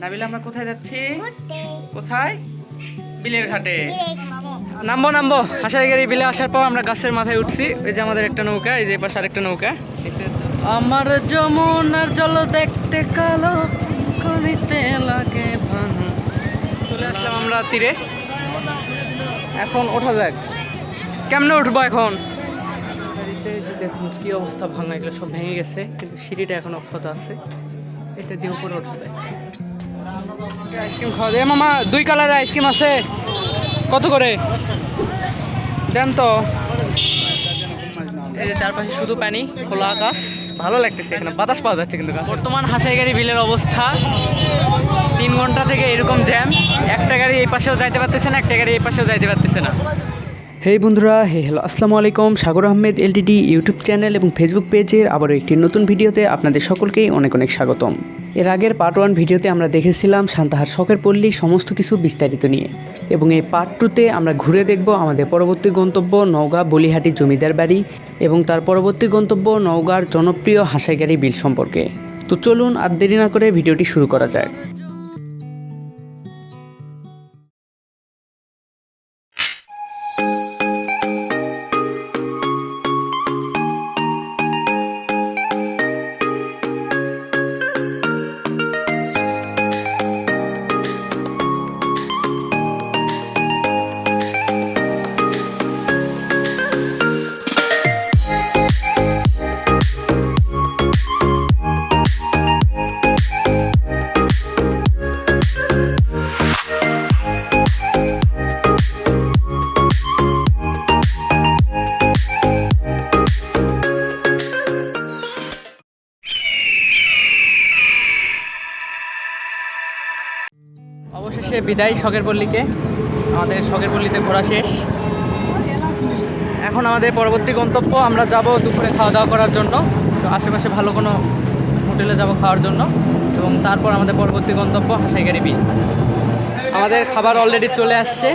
নাবিলা আমরা কোথায় যাচ্ছি? কোথায়? বিলের ঘাটে। নামবো। নামবো আশাই গাড়ি বিলে আসার পর আমরা গাছের মাথায় উঠছি। এই যে আমাদের একটা নৌকা এই যে পাশে আরেকটা নৌকা। আমার যমুনার জল দেখতে কালো করিতে লাগে। চলে আসলাম আমরা তীরে। এখন ওঠা যাক। কেমনে উঠবো এখন? দেখুন কি অবস্থা ভাঙা এগুলো সব ভেঙে গেছে। কিন্তু সিঁড়িটা এখন অক্ষত আছে। এটা দিয়ে উপরে ওঠা যায় আইসক্রিম খাওয়া যায়। মামা, দুই কালারের আইসক্রিম আছে। কত করে? দেন তো। এই যে চারপাশে শুধু পানি, খোলা আকাশ। ভালো লাগতেছে এখানে। বাতাস পাওয়া যাচ্ছে কিন্তু বর্তমান হাসাইগাড়ি বিলের অবস্থা। তিন ঘণ্টা থেকে এরকম জ্যাম একটা গাড়ি এই পাশেও যাইতে পারতেছে না, একটা গাড়ি এই পাশেও যাইতে পারতেছে না। হেই বন্ধুরা, হে হ্যালো, আসসালামু আলাইকুম। Sagar Ahmed LTD YouTube channel এবং ফেসবুক পেজের আবারও একটি নতুন ভিডিওতে আপনাদের সকলকেই অনেক অনেক স্বাগতম। এর আগের পার্ট ওয়ান ভিডিওতে আমরা দেখেছিলাম সান্তাহার শখের পল্লী, সমস্ত কিছু বিস্তারিত নিয়ে। এবং এই পার্ট টুতে আমরা ঘুরে দেখব আমাদের পরবর্তী গন্তব্য নওগাঁ বলিহাটি জমিদার বাড়ি এবং তার পরবর্তী গন্তব্য নওগাঁর জনপ্রিয় হাসাইগাড়ি বিল সম্পর্কে। তো চলুন আর দেরি না করে ভিডিওটি শুরু করা যাক। বিদায় শখের পল্লীকে। আমাদের শখের পল্লীতে ঘোরা শেষ। এখন আমাদের পরবর্তী গন্তব্য, আমরা যাব দুপুরে খাওয়া দাওয়া করার জন্য। তো আশেপাশে ভালো কোনো হোটেলে যাব খাওয়ার জন্য। এবং তারপর আমাদের পরবর্তী গন্তব্য, হাসাইগাড়ি বিল আমাদের খাবার অলরেডি চলে আসছে।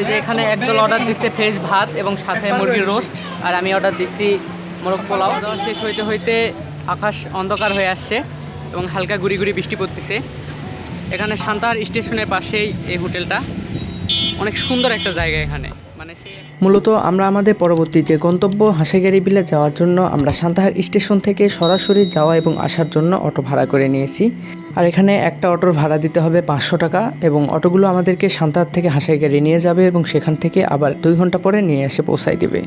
এই যে এখানে একদল অর্ডার দিচ্ছে ফ্রেশ ভাত এবং সাথে মুরগির রোস্ট আর আমি অর্ডার দিচ্ছি মোরগ পোলাও। শেষ হইতে হইতে আকাশ অন্ধকার হয়ে আসছে এবং হালকা গুড়ি গুড়ি বৃষ্টি পড়তেছে। এখানে সান্তাহার স্টেশনের পাশেই এই হোটেলটা। অনেক সুন্দর একটা জায়গা এখানে। মানে মূলত আমরা আমাদের পরবর্তী যে গন্তব্য হাসিগাড়ি বিলে যাওয়ার জন্য আমরা সান্তাহার স্টেশন থেকে সরাসরি যাওয়া এবং আসার জন্য অটো ভাড়া করে নিয়েছি। আর এখানে একটা অটোর ভাড়া দিতে হবে পাঁচশো টাকা এবং অটোগুলো আমাদেরকে সান্তাহার থেকে হাসাইগাড়ি নিয়ে যাবে এবং সেখান থেকে আবার দুই ঘণ্টা পরে নিয়ে এসে পৌঁছাই দেবে।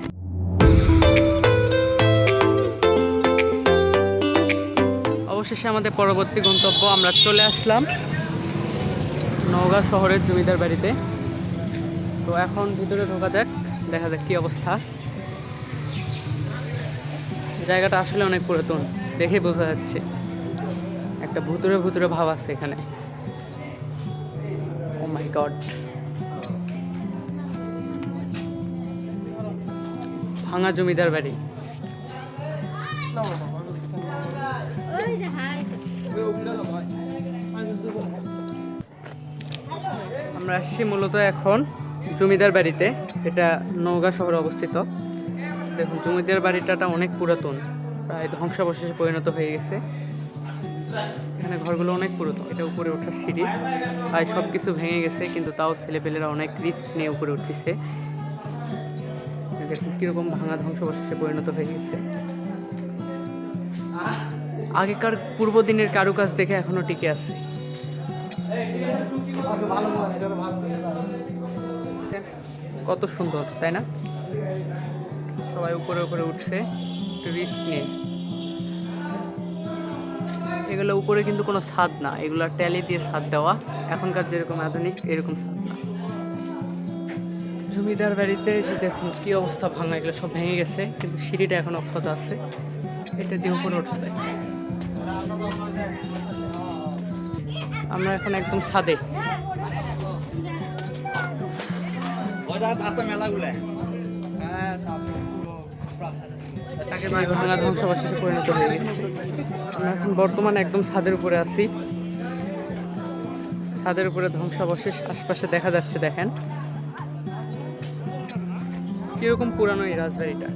অবশেষে আমাদের পরবর্তী গন্তব্য আমরা চলে আসলাম নওগাঁ শহরের জমিদার বাড়িতে। তো এখন ভিতরে ঢোকা যাক, দেখা যাক কী অবস্থা। জায়গাটা আসলে অনেক পুরাতন, দেখে বোঝা যাচ্ছে। একটা ভুতুরে ভুতুরে ভাব আছে এখানে। ও মাই গড ভাঙা জমিদার বাড়ি। আমরা আসছি মূলত এখন জমিদার বাড়িতে। এটা নওগাঁ শহরে অবস্থিত। দেখুন, জমিদার বাড়িটাটা অনেক পুরাতন। প্রায় ধ্বংসাবশেষে পরিণত হয়ে গেছে। এখানে ঘরগুলো অনেক পুরাতন। এটা উপরে ওঠার সিঁড়ি। প্রায় সব কিছু ভেঙে গেছে, কিন্তু তাও ছেলেপেলেরা অনেক রিস্ক নিয়ে উপরে উঠতেছে। দেখুন, কীরকম ভাঙা ধ্বংসাবশেষে পরিণত হয়ে গেছে। আগেকার পূর্ব দিনের কারুকাজ দেখে এখনও টিকে আছে। কত সুন্দর, তাই না? সবাই উপরে উপরে উঠছে, একটু রিস্ক নিয়ে। এগুলো উপরে কিন্তু কোনো ছাদ না, এগুলো ট্যালি দিয়ে ছাদ দেওয়া। এখনকার যেরকম আধুনিক, এরকম ছাদ না। জমিদার বাড়িতে যে দেখুন কী অবস্থা ভাঙা, এগুলো সব ভেঙে গেছে, কিন্তু সিঁড়িটা এখন অক্ষত আছে। এটা দিয়ে উপরে ওঠা যায় আমরা এখন একদম ছাদে। ধ্বংসাবশেষে পরিণত আমরা এখন বর্তমানে একদম ছাদের উপরে আছি। ছাদের উপরে ধ্বংসাবশেষ, আশপাশে দেখা যাচ্ছে, দেখেন। কীরকম পুরানো এই রাজবাড়িটা।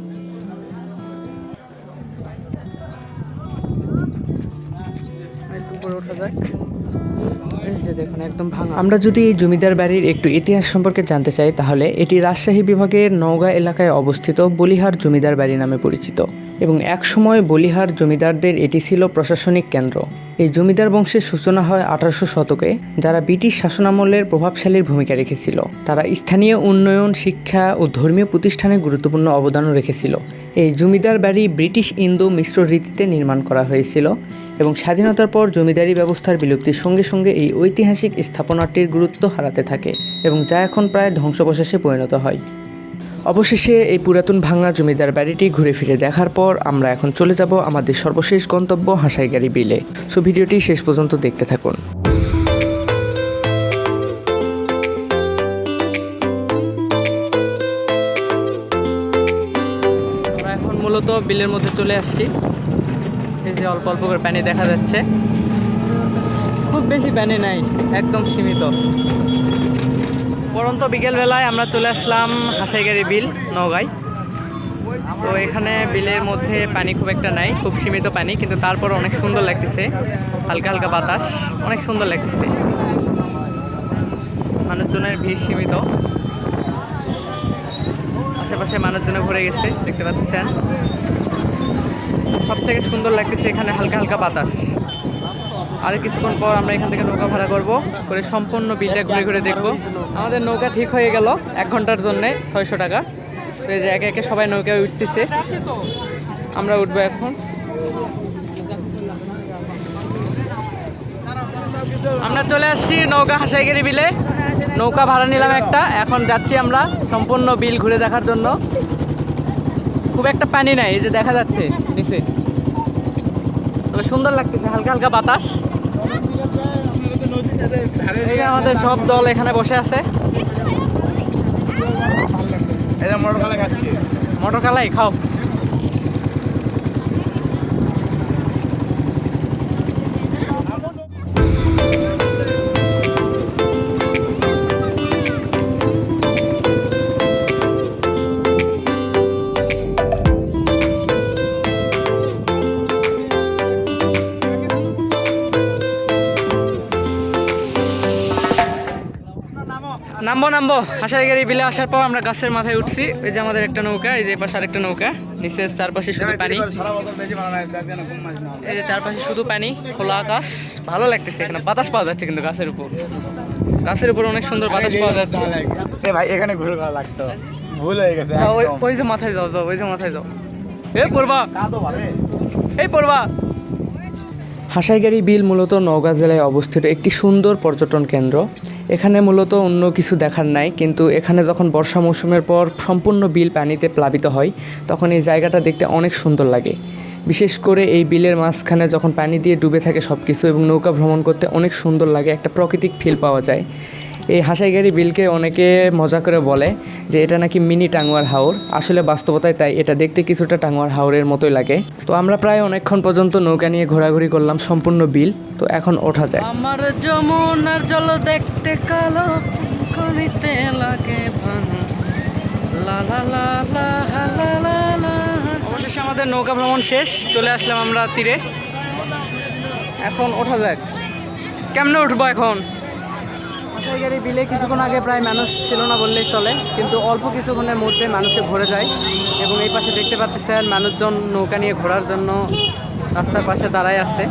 উপরে ওঠা যাক। দেখুন, একদম ভাঙা। আমরা যদি এই জমিদার বাড়ির একটু ইতিহাস সম্পর্কে জানতে চাই, তাহলে এটি রাজশাহী বিভাগের নওগাঁ এলাকায় অবস্থিত বলিহার জমিদার বাড়ি নামে পরিচিত। এবং একসময় বলিহার জমিদারদের এটি ছিল প্রশাসনিক কেন্দ্র। এই জমিদার বংশের সূচনা হয় আঠারোশো শতকে, যারা ব্রিটিশ শাসনামলের প্রভাবশালীর ভূমিকা রেখেছিল। তারা স্থানীয় উন্নয়ন, শিক্ষা ও ধর্মীয় প্রতিষ্ঠানে গুরুত্বপূর্ণ অবদানও রেখেছিল। এই জমিদার বাড়ি ব্রিটিশ ইন্দো মিশ্র রীতিতে নির্মাণ করা হয়েছিল এবং স্বাধীনতার পর জমিদারি ব্যবস্থার বিলুপ্তির সঙ্গে সঙ্গে এই ঐতিহাসিক স্থাপনাটির গুরুত্ব হারাতে থাকে এবং যা এখন প্রায় ধ্বংসবশেষে পরিণত হয়। অবশেষে এই পুরাতন ভাঙা জমিদার বাড়িটি ঘুরে ফিরে দেখার পর আমরা এখন চলে যাব আমাদের সর্বশেষ গন্তব্য হাসাইগাড়ি বিলে। সো ভিডিওটি শেষ পর্যন্ত দেখতে থাকুন। এখন মূলত বিলের মধ্যে চলে আসছি। এই যে অল্প অল্প করে পানি দেখা যাচ্ছে। খুব বেশি পানি নাই, একদম সীমিত। পরন্ত বিকেলবেলায় আমরা চলে আসলাম হাসাইগাড়ি বিল, নওগাঁয়। তো এখানে বিলের মধ্যে পানি খুব একটা নাই, খুব সীমিত পানি, কিন্তু তারপর অনেক সুন্দর লাগতেছে। হালকা হালকা বাতাস, অনেক সুন্দর লাগতেছে। মানুষজনের ভিড় সীমিত। আশেপাশে মানুষজনে ভরে গেছে, দেখতে পাচ্ছেন। সব থেকে সুন্দর লাগতেছে এখানে হালকা হালকা বাতাস। আর কিছুক্ষণ পর আমরা এখান থেকে নৌকা ভাড়া করব। করে সম্পূর্ণ বিলটা ঘুরে ঘুরে দেখব। আমাদের নৌকা ঠিক হয়ে গেল এক ঘণ্টার জন্যে, ছয়শো টাকা। তো এই যে একে একে সবাই নৌকায় উঠতেছে। আমরা উঠবো এখন। আমরা চলে আসছি নৌকা হাসাইগিরি বিলে। নৌকা ভাড়া নিলাম একটা। এখন যাচ্ছি আমরা সম্পূর্ণ বিল ঘুরে দেখার জন্য। খুব একটা পানি নাই, এই যে দেখা যাচ্ছে নিচে। তবে সুন্দর লাগতেছে, হালকা হালকা বাতাস। এই আমাদের সব দল এখানে বসে আছে। মোটর খাচ্ছি। মটর কালাই খাও। নামবো নামবো। আশারি গাড়ি বিলে আসার পর আমরা গাছের মাথায় উঠছি। এই যে আমাদের একটা নৌকা এই যে পাশে আরেকটা নৌকা। নিচে চারপাশে শুধু পানি। এই যে চারপাশে শুধু পানি খোলা আকাশ। ভালো লাগতেছে এখানে। বাতাস পাওয়া যাচ্ছে কিন্তু গাছের উপর। গাছের উপর অনেক সুন্দর বাতাস পাওয়া যাচ্ছে। এ ভাই এখানে ঘুরে করা লাগতো। ভুল হয়ে গেছে ওই- যে মাথায় যাও যাও ওই যে মাথায় যাও। এ পড়বা। এই পড়বা। হাসাইগাড়ি বিল মূলত নওগাঁ জেলায় অবস্থিত একটি সুন্দর পর্যটন কেন্দ্র। এখানে মূলত অন্য কিছু দেখার নাই, কিন্তু এখানে যখন বর্ষা মৌসুমের পর সম্পূর্ণ বিল পানিতে প্লাবিত হয়, তখন এই জায়গাটা দেখতে অনেক সুন্দর লাগে। বিশেষ করে এই বিলের মাঝখানে যখন পানি দিয়ে ডুবে থাকে সব কিছু এবং নৌকা ভ্রমণ করতে অনেক সুন্দর লাগে, একটা প্রাকৃতিক ফিল পাওয়া যায়। এই হাসাইগাড়ি বিলকে অনেকে মজা করে বলে যে এটা নাকি মিনি টাঙ্গুয়ার হাওর। আসলে বাস্তবতায় তাই এটা দেখতে কিছুটা টাঙ্গুয়ার হাওরের মতোই লাগে। তো আমরা প্রায় অনেকক্ষণ পর্যন্ত নৌকা নিয়ে ঘোরাঘুরি করলাম সম্পূর্ণ বিল। তো এখন ওঠা যায় আমার যমুনার জল দেখতে কালো করিতে লাগে লা লা লা লা লা লা লা অবশেষে আমাদের নৌকা ভ্রমণ শেষ। চলে আসলাম আমরা তীরে। এখন ওঠা যাক। কেমনে উঠবো এখন? গাড়ি বিলে কিছুক্ষণ আগে প্রায় মানুষ ছিল না বললেই চলে, কিন্তু অল্প কিছুক্ষণের মধ্যে মানুষে ভরে যায় এবং এই পাশে দেখতে পাচ্ছেন মানুষজন নৌকা নিয়ে ঘোরার জন্য রাস্তার পাশে দাঁড়ায় আছে।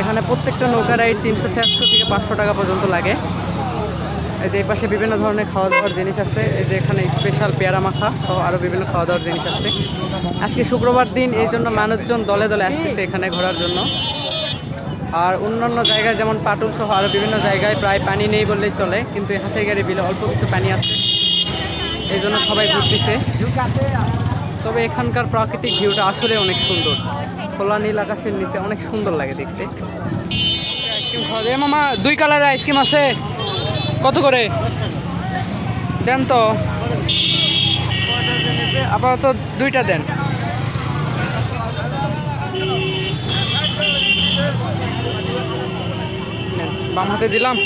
এখানে প্রত্যেকটা নৌকা রাইড তিনশো চারশো থেকে পাঁচশো টাকা পর্যন্ত লাগে। এই যে এই পাশে বিভিন্ন ধরনের খাওয়া দাওয়ার জিনিস আছে, এই যে এখানে স্পেশাল পেয়ারা মাখা সহ আরও বিভিন্ন খাওয়া দাওয়ার জিনিস আছে। আজকে শুক্রবার দিন, এই জন্য মানুষজন দলে দলে আসতেছে এখানে ঘোরার জন্য। আর অন্যান্য জায়গায় যেমন পাটুল সহ আরও বিভিন্ন জায়গায় প্রায় পানি নেই বললেই চলে, কিন্তু এই হাসাইগাড়ি বিলে অল্প কিছু পানি আছে। এই জন্য সবাই ঘুরতেছে। তবে এখানকার প্রাকৃতিক ভিউটা আসলে অনেক সুন্দর। খোলা নীল আকাশের নিচে অনেক সুন্দর লাগে দেখতে। আইসক্রিম খাওয়া যায়। মামা, দুই কালারের আইসক্রিম আছে। কত করে? দেন তো। আপাতত দুইটা দেন। বাম হাতে দিলাম।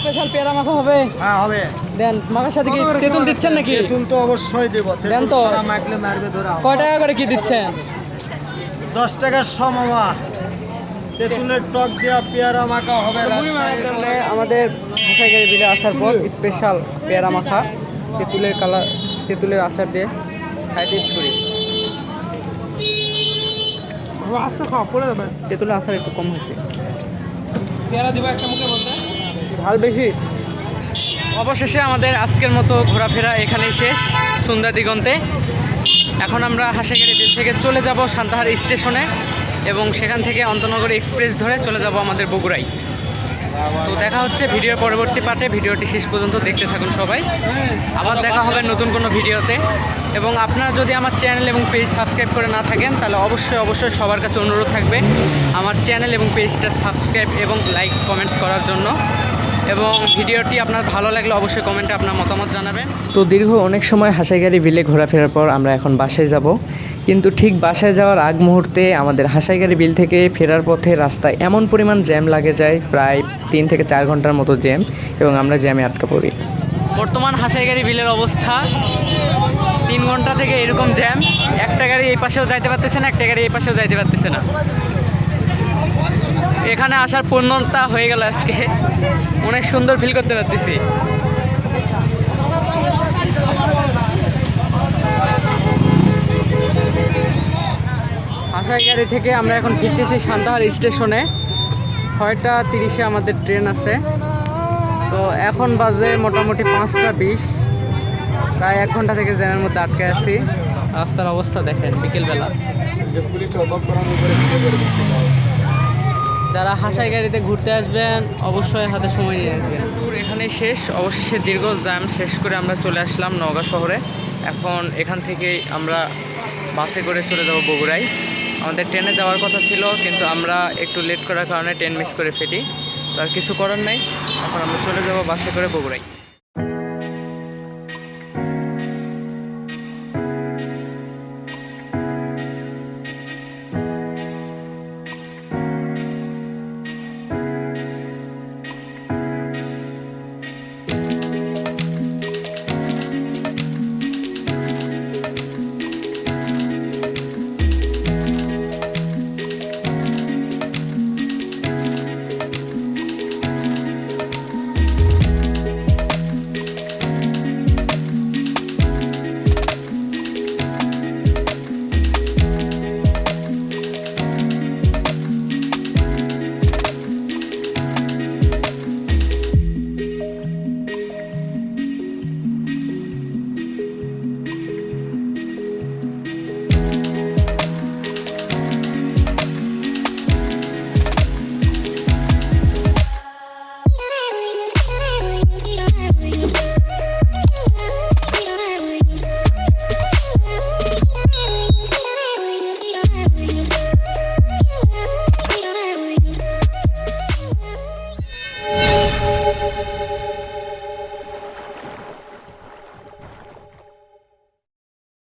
স্পেশাল পেয়ারা মাখা হবে। হ্যাঁ হবে। দেন মাখার সাথে কি তেঁতুল দিচ্ছেন নাকি? তেঁতুল তো অবশ্যই দেব। দেন তো। মাখলে মারবে ধরা। কয় টাকা করে কি দিচ্ছেন? দশ টাকার তেঁতুলের টক দেওয়া পেয়ারা মাখা হবে আমাদের বিলে আসার পর স্পেশাল পেয়ারা মাখা। তেঁতুলের কালার তেঁতুলের আচার দিয়ে খাই টেস্ট করি। আস্তে খাওয়া পড়ে যাবে। তেঁতুলের আসার একটু কম হয়েছে। পেয়ারা দিবা একটা মুখে বলতে ভালো বেশি। অবশেষে আমাদের আজকের মতো ঘোরাফেরা এখানেই শেষ সুন্দর দিগন্তে। এখন আমরা হাসেগেরি বিল থেকে চলে যাব সান্তাহার স্টেশনে এবং সেখান থেকে অন্তনগর এক্সপ্রেস ধরে চলে যাব আমাদের বগুড়াই তো দেখা হচ্ছে ভিডিওর পরবর্তী পার্টে। ভিডিওটি শেষ পর্যন্ত দেখতে থাকুন সবাই। আবার দেখা হবে নতুন কোনো ভিডিওতে। এবং আপনারা যদি আমার চ্যানেল এবং পেজ সাবস্ক্রাইব করে না থাকেন, তাহলে অবশ্যই অবশ্যই সবার কাছে অনুরোধ থাকবে আমার চ্যানেল এবং পেজটা সাবস্ক্রাইব এবং লাইক, কমেন্টস করার জন্য। এবং ভিডিওটি আপনার ভালো লাগলে অবশ্যই কমেন্টে আপনার মতামত জানাবেন। তো দীর্ঘ অনেক সময় হাসাইগাড়ি বিলে ঘোরাফেরার পর আমরা এখন বাসায় যাব। কিন্তু ঠিক বাসায় যাওয়ার আগ মুহূর্তে আমাদের হাসাইগাড়ি বিল থেকে ফেরার পথে রাস্তায় এমন পরিমাণ জ্যাম লাগে যায় প্রায় তিন থেকে চার ঘণ্টার মতো জ্যাম এবং আমরা জ্যামে আটকা পড়ি। বর্তমান হাসাইগাড়ি বিলের অবস্থা তিন ঘণ্টা থেকে এরকম জ্যাম একটা গাড়ি এই পাশেও যাইতে পারতেছে না একটা গাড়ি এই পাশেও যাইতে পারতেছে না। এখানে আসার পূর্ণতা হয়ে গেল আজকে। অনেক সুন্দর ফিল করতে পারতেছি। আশাই গাড়ি থেকে আমরা এখন ফিরতেছি সান্তাহার স্টেশনে। ছয়টা তিরিশে আমাদের ট্রেন আছে। তো এখন বাজে মোটামুটি পাঁচটা বিশ। প্রায় এক ঘণ্টা থেকে জ্যামের মধ্যে আটকে আছি। রাস্তার অবস্থা দেখেন, বিকেলবেলা। পুলিশ অবাক করানোর উপরে ভিডিও করে দিচ্ছে যারা হাসাই গাড়িতে ঘুরতে আসবেন, অবশ্যই হাতে সময় নিয়ে আসবেন। ট্যুর এখানে শেষ। অবশেষে দীর্ঘ জ্যাম শেষ করে আমরা চলে আসলাম নওগাঁ শহরে। এখন এখান থেকেই আমরা বাসে করে চলে যাব বগুড়ায়। আমাদের ট্রেনে যাওয়ার কথা ছিল, কিন্তু আমরা একটু লেট করার কারণে ট্রেন মিস করে ফেলি। তো আর কিছু করার নাই। এখন আমরা চলে যাব বাসে করে বগুড়ায়।